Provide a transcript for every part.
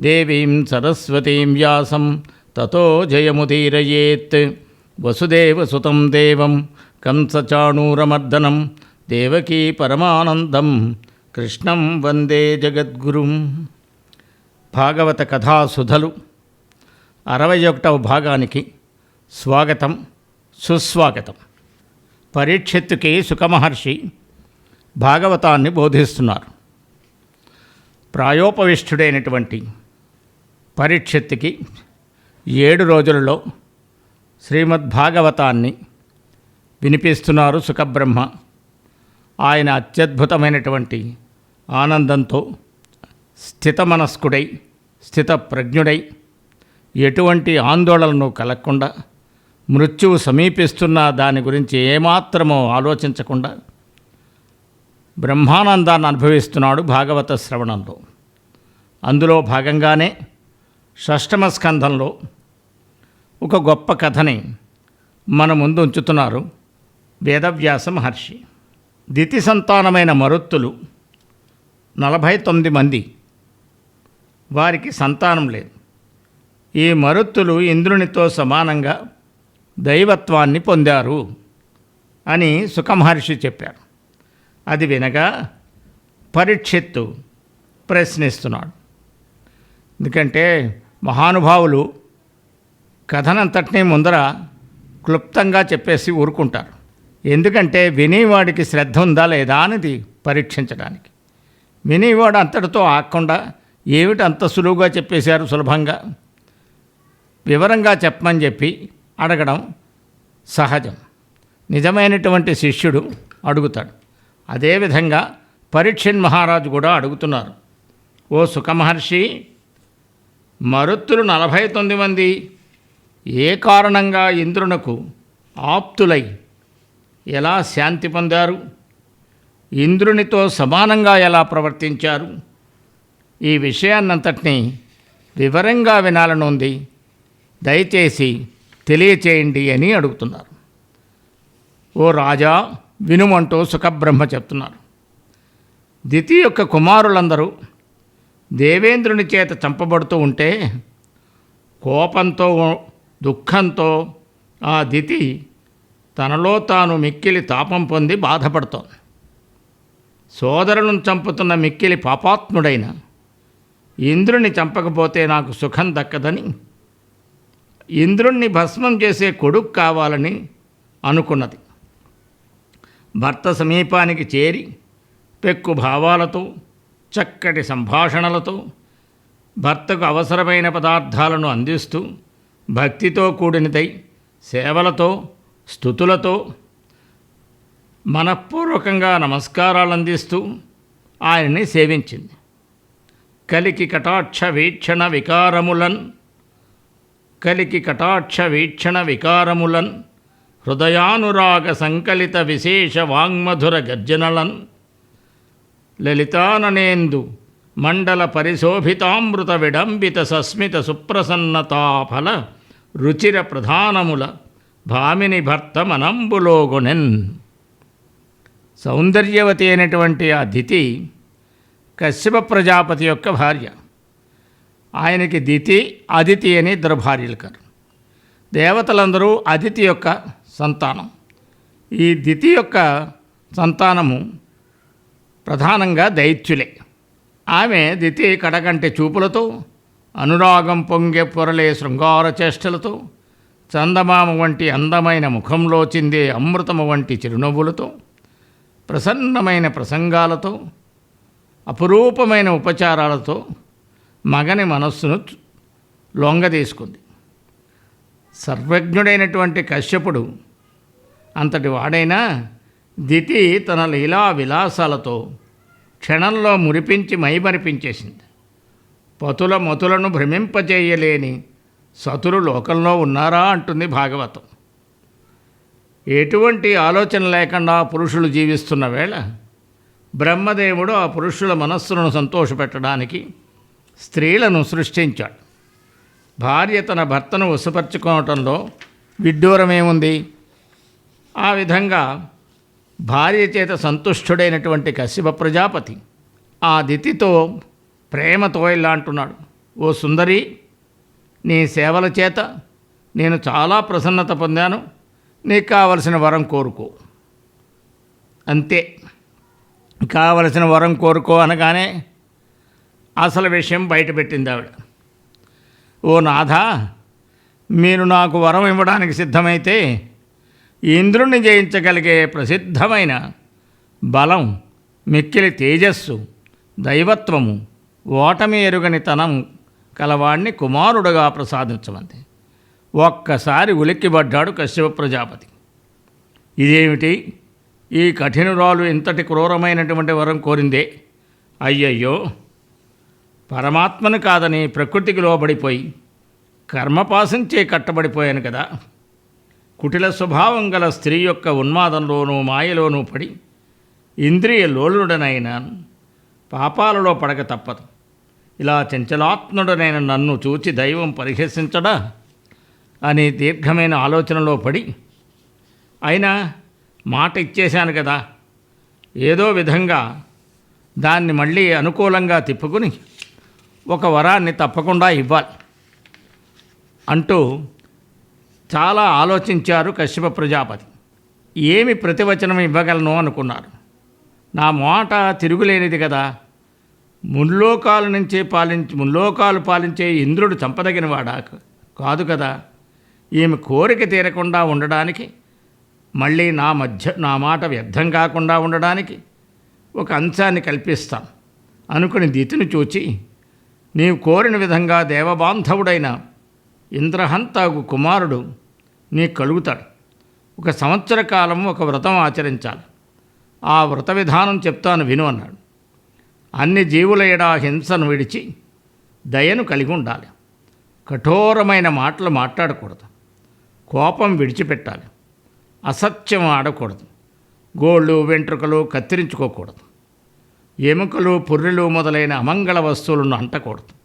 దేవీం సరస్వతీం వ్యాసం తతో జయముదీరయేత్. వసుదేవసుతం దేవం కంసచాణూరమర్దనం దేవకీ పరమానందం కృష్ణం వందే జగద్గురుం. భాగవత కథాసుధలు అరవై ఒకటవ భాగానికి స్వాగతం సుస్వాగతం. పరీక్షిత్తుకి సుఖమహర్షి భాగవతాన్ని బోధిస్తున్నారు. ప్రాయోపవిష్ఠుడైనటువంటి పరీక్షత్తికి ఏడు రోజులలో శ్రీమద్భాగవతాన్ని వినిపిస్తున్నారు సుఖబ్రహ్మ. ఆయన అత్యద్భుతమైనటువంటి ఆనందంతో స్థితమనస్కుడై స్థితప్రజ్ఞుడై ఎటువంటి ఆందోళనను కలగకుండా మృత్యువు సమీపిస్తున్న దాని గురించి ఏమాత్రమో ఆలోచించకుండా బ్రహ్మానందాన్ని అనుభవిస్తున్నాడు భాగవత శ్రవణంలో. అందులో భాగంగానే షష్టమ స్కంధంలో ఒక గొప్ప కథని మన ముందు ఉంచుతున్నారు వేదవ్యాస మహర్షి. దితి సంతానమైన మరుత్తులు నలభై తొమ్మిది మంది. వారికి సంతానం లేదు. ఈ మరుత్తులు ఇంద్రునితో సమానంగా దైవత్వాన్ని పొందారు అని సుఖమహర్షి చెప్పారు. అది వినగా పరీక్షిత్తు ప్రశ్నిస్తున్నాడు. ఎందుకంటే మహానుభావులు కథనంతటినీ ముందర క్లుప్తంగా చెప్పేసి ఊరుకుంటారు. ఎందుకంటే వినేవాడికి శ్రద్ధ ఉందా లేదా అనేది పరీక్షించడానికి. వినేవాడు అంతటితో ఆగకుండా ఏమిటి అంత సులువుగా చెప్పేశారు సులభంగా? వివరంగా చెప్పమని చెప్పి అడగడం సహజం. నిజమైనటువంటి శిష్యుడు అడుగుతాడు. అదేవిధంగా పరీక్షన్ మహారాజు కూడా అడుగుతున్నారు. ఓ సుఖమహర్షి మరుత్తులు నలభై తొమ్మిది మంది. ఏ కారణంగా ఇంద్రునకు ఆప్తులై ఎలా శాంతి పొందారు? ఇంద్రునితో సమానంగా ఎలా ప్రవర్తించారు? ఈ విషయాన్నంతటినీ వివరంగా వినాలనుంది. దయచేసి తెలియచేయండి అని అడుగుతున్నారు. ఓ రాజా వినుమంటూ సుఖబ్రహ్మ చెప్తున్నారు. దితి యొక్క కుమారులందరూ దేవేంద్రుని చేత చంపబడుతూ ఉంటే కోపంతో దుఃఖంతో ఆ దితి తనలో తాను మిక్కిలి తాపం పొంది బాధపడుతోంది. సోదరులను చంపుతున్న మిక్కిలి పాపాత్ముడైన ఇంద్రుణ్ణి చంపకపోతే నాకు సుఖం దక్కదని ఇంద్రుణ్ణి భస్మం చేసే కొడుకు కావాలని అనుకున్నది. భర్త సమీపానికి చేరి పెక్కు భావాలతో చక్కటి సంభాషణలతో భర్తకు అవసరమైన పదార్థాలను అందిస్తూ భక్తితో కూడినదై సేవలతో స్థుతులతో మనఃపూర్వకంగా నమస్కారాలు అందిస్తూ ఆయన్ని సేవించింది. కలికి కటాక్ష వీక్షణ వికారములన్ కలికి కటాక్ష వీక్షణ వికారములన్ హృదయానురాగ సంకలిత విశేష వాంగ్మధుర గర్జనలన్ లలితాననేందు మండల పరిశోభితామృత విడంబిత సస్మిత సుప్రసన్నతాఫల రుచిర ప్రధానముల భామిని భర్త మనంబులోగునెన్ సౌందర్యవతి అయినటువంటి ఆ దితి కశ్యప ప్రజాపతి యొక్క భార్య. ఆయనకి దితి అదితి అని ఇద్దరు భార్యలు కారు దేవతలందరూ అదితి యొక్క సంతానం. ఈ దితి యొక్క సంతానము ప్రధానంగా దైత్యులే. ఆమె దితి కడగంటి చూపులతో అనురాగం పొంగే పొరలే శృంగార చేష్టలతో చందమామ వంటి అందమైన ముఖంలో చిందే అమృతము వంటి చిరునవ్వులతో ప్రసన్నమైన ప్రసంగాలతో అపురూపమైన ఉపచారాలతో మగని మనస్సును లొంగదీసుకుంది. సర్వజ్ఞుడైనటువంటి కశ్యపుడు అంతటి వాడైనా దితి తన లీలా విలాసాలతో క్షణంలో మురిపించి మైమరిపించేసింది. పతుల మతులను భ్రమింపజేయలేని సతులు లోకంలో ఉన్నారా అంటుంది భాగవతం. ఎటువంటి ఆలోచన లేకుండా పురుషులు జీవిస్తున్న వేళ బ్రహ్మదేవుడు ఆ పురుషుల మనస్సులను సంతోషపెట్టడానికి స్త్రీలను సృష్టించాడు. భార్య తన భర్తను వశపరుచుకోవటంలో విడ్డూరమేముంది? ఆ విధంగా భార్య చేత సంతుష్టుడైనటువంటి కశ్యప ప్రజాపతి ఆ దితితో ప్రేమతో ఇలా అంటున్నాడు ఓ సుందరి నీ సేవల చేత నేను చాలా ప్రసన్నత పొందాను. నీకు కావలసిన వరం కోరుకో. అంతే కావలసిన వరం కోరుకో అనగానే అసలు విషయం బయటపెట్టింది ఆవిడ. ఓ నాథ మీరు నాకు వరం ఇవ్వడానికి సిద్ధమైతే ఇంద్రుణ్ణి జయించగలిగే ప్రసిద్ధమైన బలం మిక్కిలి తేజస్సు దైవత్వము ఓటమి ఎరుగని తనం కలవాణ్ణి కుమారుడుగా ప్రసాదించమంది. ఒక్కసారి ఉలిక్కిపడ్డాడు కశ్యప ప్రజాపతి. ఇదేమిటి? ఈ కఠినురాలు ఇంతటి క్రూరమైనటువంటి వరం కోరిందే. అయ్యయ్యో! పరమాత్మను కాదని ప్రకృతికి లోబడిపోయి కర్మపాసించే కట్టబడిపోయాను కదా. కుటిల స్వభావం గల స్త్రీ యొక్క ఉన్మాదంలోనూ మాయలోనూ పడి ఇంద్రియ లోలుడనైనాను పాపాలలో పడక తప్పదు. ఇలా చంచలాత్ముడనైన నన్ను చూచి దైవం పరిహసించడా అని దీర్ఘమైన ఆలోచనలో పడి అయినా మాట ఇచ్చేశాను కదా ఏదో విధంగా దాన్ని మళ్ళీ అనుకూలంగా తిప్పుకుని ఒక వరాన్ని తప్పకుండా ఇవ్వాలి అంటూ చాలా ఆలోచించారు కశ్యప ప్రజాపతి. ఏమి ప్రతివచనం ఇవ్వగలను అనుకున్నారు. నా మాట తిరుగులేనిది కదా. ముల్లోకాల నుంచి పాలించి ముల్లోకాలు పాలించే ఇంద్రుడు చంపదగినవాడా? కాదు కదా. ఈమె కోరిక తీరకుండా ఉండడానికి మళ్ళీ నా మధ్య నా మాట వ్యర్థం కాకుండా ఉండడానికి ఒక అంశాన్ని కల్పిస్తాం. అనుకుని దితిని చూచి నీవు కోరిన విధంగా దేవబాంధవుడైన ఇంద్రహంతాగు కుమారుడు నీకు కలుగుతాడు. ఒక సంవత్సర కాలం ఒక వ్రతం ఆచరించాలి. ఆ వ్రత విధానం చెప్తాను విను అన్నాడు. అన్ని జీవుల ఎడా హింసను విడిచి దయను కలిగి ఉండాలి. కఠోరమైన మాటలు మాట్లాడకూడదు. కోపం విడిచిపెట్టాలి. అసత్యం ఆడకూడదు. గోళ్ళు వెంట్రుకలు కత్తిరించుకోకూడదు. ఎముకలు పుర్రెలు మొదలైన అమంగళ వస్తువులను అంటకూడదు.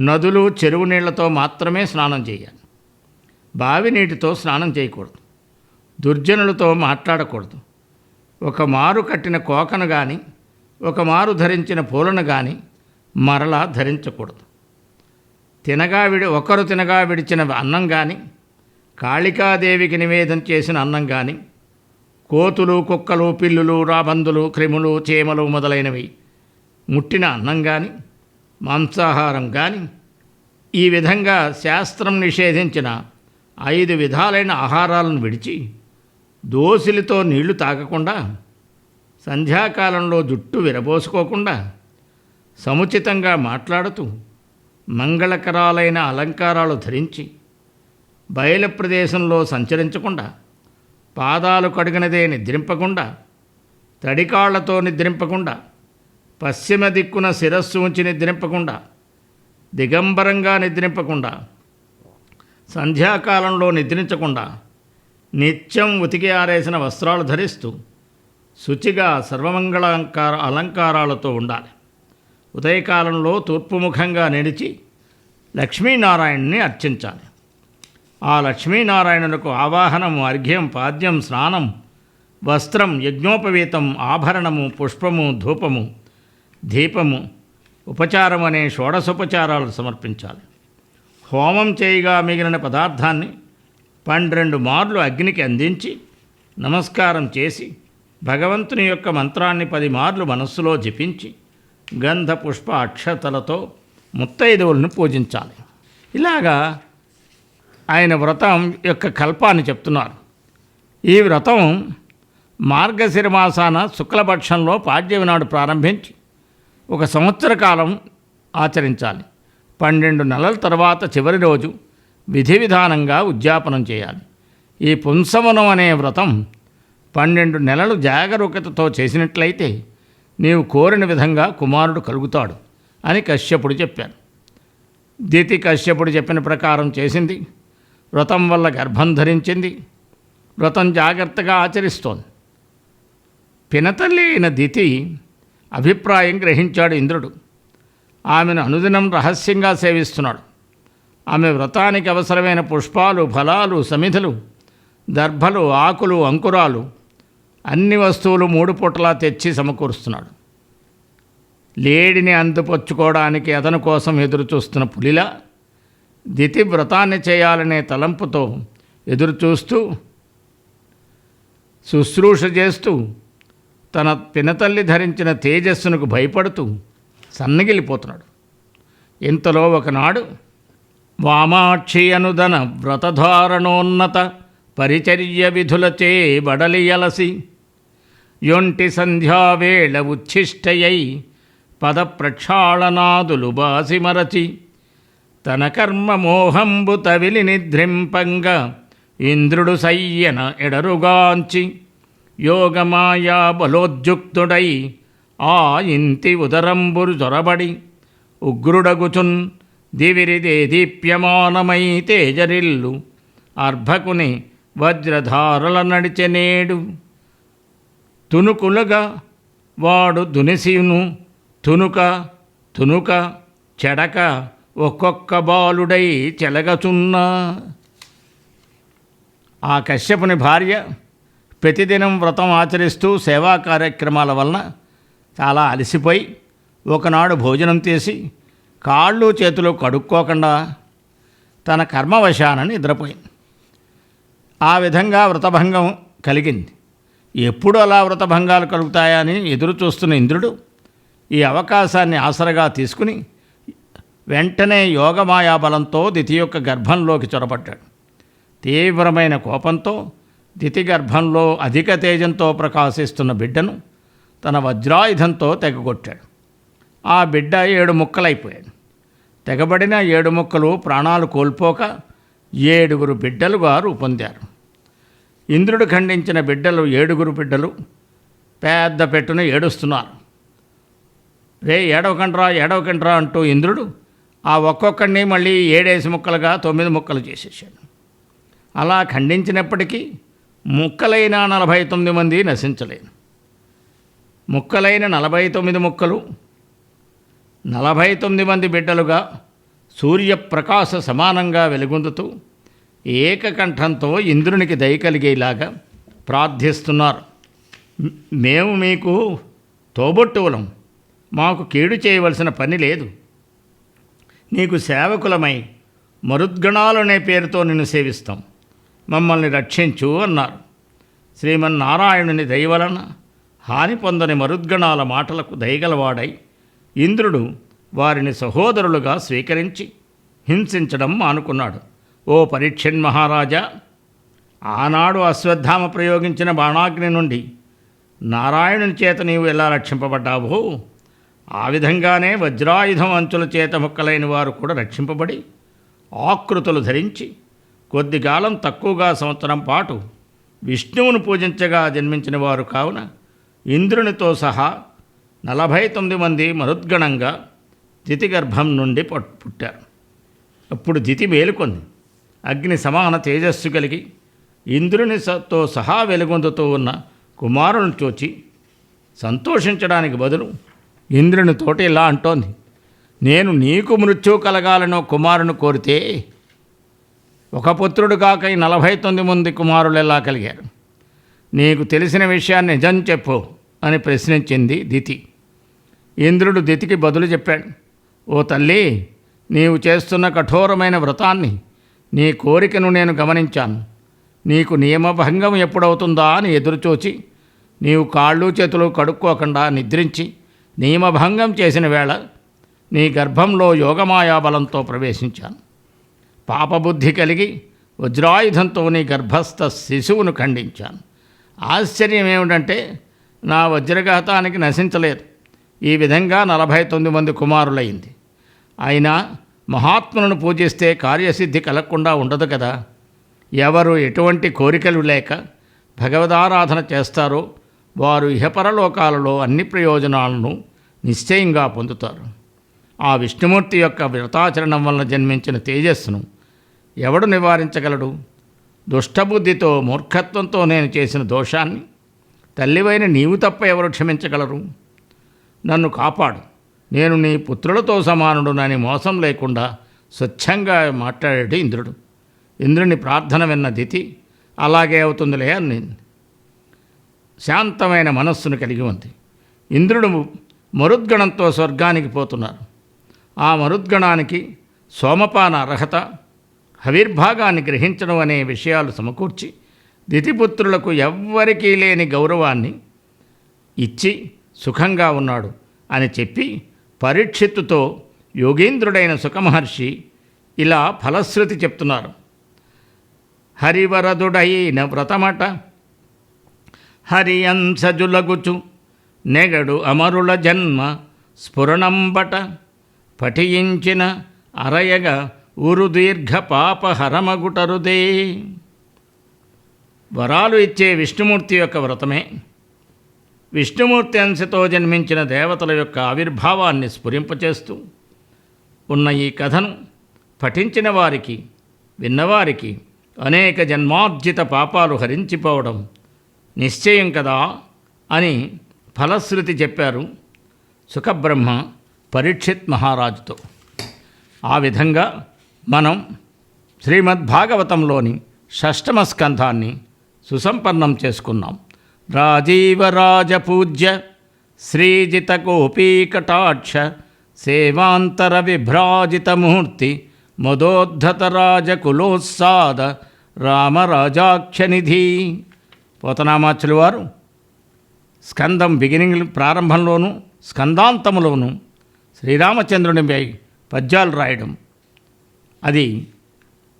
నదులు చెరువు నీళ్ళతో మాత్రమే స్నానం చేయాలి. బావి నీటితో స్నానం చేయకూడదు. దుర్జనులతో మాట్లాడకూడదు. ఒక మారు కట్టిన కోకను కానీ ఒక మారు ధరించిన పూలను కానీ మరలా ధరించకూడదు. తినగా విడి ఒకరు తినగా విడిచిన అన్నం కానీ కాళికాదేవికి నివేదన చేసిన అన్నం కానీ కోతులు కుక్కలు పిల్లులు రాబందులు క్రిములు చీమలు మొదలైనవి ముట్టిన అన్నం కానీ మాంసాహారం కానీ ఈ విధంగా శాస్త్రం నిషేధించిన ఐదు విధాలైన ఆహారాలను విడిచి దోసిలితో నీళ్ళు తాగకుండా సంధ్యాకాలంలో జుట్టు విరబోసుకోకుండా సముచితంగా మాట్లాడుతూ మంగళకరాలైన అలంకారాలు ధరించి బయల ప్రదేశంలో సంచరించకుండా పాదాలు కడిగినదే నిద్రింపకుండా తడికాళ్ళతో నిద్రింపకుండా పశ్చిమ దిక్కున శిరస్సు ఉంచి నిద్రింపకుండా దిగంబరంగా నిద్రింపకుండా సంధ్యాకాలంలో నిద్రించకుండా నిత్యం ఉతికి ఆరేసిన వస్త్రాలు ధరిస్తూ శుచిగా సర్వమంగళంకార అలంకారాలతో ఉండాలి. ఉదయకాలంలో తూర్పుముఖంగా నిలిచి లక్ష్మీనారాయణ్ణి అర్చించాలి. ఆ లక్ష్మీనారాయణులకు ఆవాహనము అర్ఘ్యం పాద్యం స్నానం వస్త్రం యజ్ఞోపవీతం ఆభరణము పుష్పము ధూపము దీపము ఉపచారం అనే షోడసోపచారాలు సమర్పించాలి. హోమం చేయగా మిగిలిన పదార్థాన్ని పన్నెండు మార్లు అగ్నికి అందించి నమస్కారం చేసి భగవంతుని యొక్క మంత్రాన్ని పది మార్లు మనస్సులో జపించి గంధ పుష్ప అక్షతలతో ముత్తైదువులను పూజించాలి. ఇలాగా ఆయన వ్రతం యొక్క కల్పాన్ని చెప్తున్నారు. ఈ వ్రతం మార్గశిర మాసాన శుక్లపక్షంలో పాడ్యమి నాడు ప్రారంభించి ఒక సంవత్సర కాలం ఆచరించాలి. పన్నెండు నెలల తర్వాత చివరి రోజు విధి విధానంగా ఉద్యాపనం చేయాలి. ఈ పుంసవనం అనే వ్రతం పన్నెండు నెలలు జాగరూకతతో చేసినట్లయితే నీవు కోరిన విధంగా కుమారుడు కలుగుతాడు అని కశ్యపుడు చెప్పారు. దితి కశ్యపుడు చెప్పిన ప్రకారం చేసింది. వ్రతం వల్ల గర్భం ధరించింది. వ్రతం జాగ్రత్తగా ఆచరిస్తోంది. పినతల్లి అయిన దితి అభిప్రాయం గ్రహించాడు ఇంద్రుడు. ఆమెను అనుదినం రహస్యంగా సేవిస్తున్నాడు. ఆమె వ్రతానికి అవసరమైన పుష్పాలు ఫలాలు సమిధులు దర్భలు ఆకులు అంకురాలు అన్ని వస్తువులు మూడు పూటలా తెచ్చి సమకూరుస్తున్నాడు. లేడిని అంతుపొచ్చుకోవడానికి అతను కోసం ఎదురుచూస్తున్న పులిలా దితి వ్రతాన్ని చేయాలనే తలంపుతో ఎదురుచూస్తూ శుశ్రూష చేస్తూ తన పినతల్లి ధరించిన తేజస్సునకు భయపడుతూ సన్నగిలిపోతున్నాడు ఇంతలో ఒకనాడు వామాక్షి అనుదన వ్రతధారణోన్నత పరిచర్య విధులచే బడలియలసి యొంటి సంధ్యావేళ ఉచ్ఛిష్టయై పద ప్రక్షాళనాదులు బాసిమరచి తన కర్మ మోహంబు తవిలి నిద్రింపంగా ఇంద్రుడు సయ్యన ఎడరుగాంచి యోగమాయా బలోద్యుక్తుడై ఆ ఇంతి ఉదరంబురు జొరబడి. ఉగ్రుడగుచున్ దివిరిదే దీప్యమానమై తేజరిల్లు. అర్భకుని వజ్రధారల నడిచెనేడు తునుకులుగా వాడు దునిసియును. తునుక తునుక చెడక ఒక్కొక్క బాలుడై చెలగచున్నా. ఆ కశ్యపుని భార్య ప్రతిదినం వ్రతం ఆచరిస్తూ సేవా కార్యక్రమాల వలన చాలా అలసిపోయి ఒకనాడు భోజనం చేసి కాళ్ళు చేతులు కడుక్కోకుండా తన కర్మవశాన నిద్రపోయింది. ఆ విధంగా వ్రతభంగం కలిగింది. ఎప్పుడు అలా వ్రతభంగాలు కలుగుతాయని ఎదురు చూస్తున్న ఇంద్రుడు ఈ అవకాశాన్ని ఆసరగా తీసుకుని వెంటనే యోగమాయా బలంతో దితి యొక్క గర్భంలోకి చొరబడ్డాడు. తీవ్రమైన కోపంతో దితి గర్భంలో అధిక తేజంతో ప్రకాశిస్తున్న బిడ్డను తన వజ్రాయుధంతో తెగగొట్టాడు. ఆ బిడ్డ ఏడు ముక్కలైపోయాడు. తెగబడిన ఏడు ముక్కలు ప్రాణాలు కోల్పోక ఏడుగురు బిడ్డలుగా రూపొందారు ఇంద్రుడు ఖండించిన బిడ్డలు ఏడుగురు బిడ్డలు పెద్ద పెట్టున ఏడుస్తున్నారు. రే ఏడవకండ్రా ఏడవకండ్రా అంటూ ఇంద్రుడు ఆ ఒక్కొక్కడిని మళ్ళీ ఏడేసి ముక్కలుగా తొమ్మిది ముక్కలు చేసేసాడు అలా ఖండించినప్పటికీ ముక్కలైన నలభై తొమ్మిది మంది నశించలేదు. ముక్కలైన నలభై తొమ్మిది ముక్కలు నలభై తొమ్మిది మంది బిడ్డలుగా సూర్యప్రకాశ సమానంగా వెలుగొందుతూ ఏకకంఠంతో ఇంద్రునికి దయ కలిగేలాగా ప్రార్థిస్తున్నారు. మేము మీకు తోబొట్టువులం మాకు కీడు చేయవలసిన పని లేదు. నీకు సేవకులమై మరుద్గణాలనే పేరుతో నిన్ను సేవిస్తాం. మమ్మల్ని రక్షించు అన్నారు. శ్రీమన్నారాయణుని దయవలన హాని పొందని మరుద్గణాల మాటలకు దయగలవాడై ఇంద్రుడు వారిని సహోదరులుగా స్వీకరించి హింసించడం మానుకున్నాడు. ఓ పరీక్షన్ మహారాజా ఆనాడు అశ్వత్థామ ప్రయోగించిన బాణాగ్ని నుండి నారాయణుని చేత నీవు ఎలా రక్షింపబడ్డావో ఆ విధంగానే వజ్రాయుధం అంచుల చేత ముక్కలైన వారు కూడా రక్షింపబడి ఆకృతులు ధరించి కొద్ది కాలం తక్కువగా సంవత్సరం పాటు విష్ణువును పూజించగా జన్మించిన వారు కావున ఇంద్రునితో సహా నలభై తొమ్మిది మంది మరుద్గణంగా దితి గర్భం నుండి పుట్టారు. అప్పుడు దితి మేలుకొంది. అగ్ని సమాన తేజస్సు కలిగి ఇంద్రుని సహా వెలుగొందుతూ ఉన్న కుమారుని చూచి సంతోషించడానికి బదులు ఇంద్రుని తోటి ఇలా అంటోంది. నేను నీకు మృత్యు కలగాలనో కుమారుని కోరితే ఒక పుత్రుడు కాక ఈ నలభై తొమ్మిది మంది కుమారులు ఎలా కలిగారు? నీకు తెలిసిన విషయాన్ని నిజం చెప్పు. అని ప్రశ్నించింది దితి. ఇంద్రుడు దితికి బదులు చెప్పాడు ఓ తల్లి నీవు చేస్తున్న కఠోరమైన వ్రతాన్ని నీ కోరికను నేను గమనించాను. నీకు నియమభంగం ఎప్పుడవుతుందా అని ఎదురుచూచి నీవు కాళ్ళు చేతులు కడుక్కోకుండా నిద్రించి నియమభంగం చేసిన వేళ నీ గర్భంలో యోగమాయా బలంతో ప్రవేశించాను. పాపబుద్ధి కలిగి వజ్రాయుధంతో నీ గర్భస్థ శిశువును ఖండించాను. ఆశ్చర్యం ఏమిటంటే నా వజ్రఘాతానికి నశించలేదు. ఈ విధంగా నలభై తొమ్మిది మంది కుమారులైంది. అయినా మహాత్ములను పూజిస్తే కార్యసిద్ధి కలగకుండా ఉండదు కదా. ఎవరు ఎటువంటి కోరికలు లేక భగవదారాధన చేస్తారో వారు ఇహపరలోకాలలో అన్ని ప్రయోజనాలను నిశ్చయంగా పొందుతారు. ఆ విష్ణుమూర్తి యొక్క వ్రతాచరణం వలన జన్మించిన తేజస్సును ఎవడు నివారించగలడు? దుష్టబుద్ధితో మూర్ఖత్వంతో నేను చేసిన దోషాన్ని తల్లివైన నీవు తప్ప ఎవరు క్షమించగలరు? నన్ను కాపాడు. నేను నీ పుత్రులతో సమానుడునని మోసం లేకుండా స్వచ్ఛంగా మాట్లాడాడు ఇంద్రుడు. ఇంద్రుని ప్రార్థన విన్న దితి అలాగే అవుతుందిలే అని శాంతమైన మనస్సును కలిగి ఉంది. ఇంద్రుడు మరుద్గణంతో స్వర్గానికి పోతున్నారు. ఆ మరుద్గణానికి సోమపాన అర్హత హవిర్భాగాన్ని గ్రహించడం అనే విషయాలు సమకూర్చి దితిపుత్రులకు ఎవ్వరికీ లేని గౌరవాన్ని ఇచ్చి సుఖంగా ఉన్నాడు అని చెప్పి పరీక్షిత్తుతో యోగేంద్రుడైన సుఖమహర్షి ఇలా ఫలశ్రుతి చెప్తున్నారు. హరివరదుడైన వ్రతమట హరియంసజులగుచు నెగడు అమరుల జన్మ స్ఫురణంబట పఠించిన అరయగ ఉరు దీర్ఘ పాపహరమగుటరుదే. వరాలు ఇచ్చే విష్ణుమూర్తి యొక్క వ్రతమే. విష్ణుమూర్తి అంశతో జన్మించిన దేవతల యొక్క ఆవిర్భావాన్ని స్ఫురింపచేస్తూ ఉన్న ఈ కథను పఠించిన వారికి విన్నవారికి అనేక జన్మార్జిత పాపాలు హరించిపోవడం నిశ్చయం కదా అని ఫలశ్రుతి చెప్పారు సుఖబ్రహ్మ పరీక్షిత్ మహారాజుతో. ఆ విధంగా మనం శ్రీమద్భాగవతంలోని షష్టమ స్కంధాన్ని సుసంపన్నం చేసుకున్నాం. రాజీవరాజపూజ్య శ్రీజిత గోపీకటాక్ష సేవాంతర విభ్రాజితమూర్తి మదోద్ధత రాజకులోత్సాద రామరాజాక్షనిధి. పోతనామాచులు వారు స్కందం బిగినింగ్ ప్రారంభంలోనూ స్కందాంతములోనూ శ్రీరామచంద్రునిపై పద్యాలు రాయడం. అది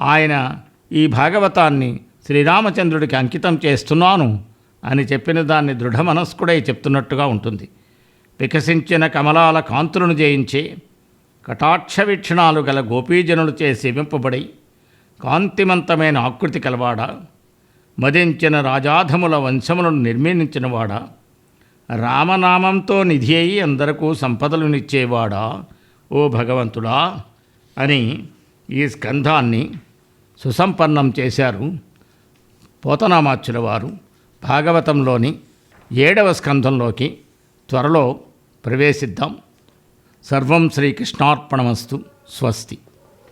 ఆయన ఈ భాగవతాన్ని శ్రీరామచంద్రుడికి అంకితం చేస్తున్నాను అని చెప్పిన దాన్ని దృఢ మనస్కుడై చెప్తున్నట్టుగా ఉంటుంది. వికసించిన కమలాల కాంతులను జయించే కటాక్ష వీక్షణాలు గల గోపీజనులచే సేవింపబడి కాంతిమంతమైన ఆకృతి కలవాడా మదించిన రాజాధముల వంశములను నిర్మించినవాడా రామనామంతో నిధి అయి అందరకు సంపదలునిచ్చేవాడా ఓ భగవంతుడా అని ఈ స్కంధాన్ని సుసంపన్నం చేశారు పోతనామాచ్యుల వారు భాగవతంలోని ఏడవ స్కంధంలోకి త్వరలో ప్రవేశిద్దాం. సర్వం శ్రీకృష్ణార్పణమస్తు స్వస్తి.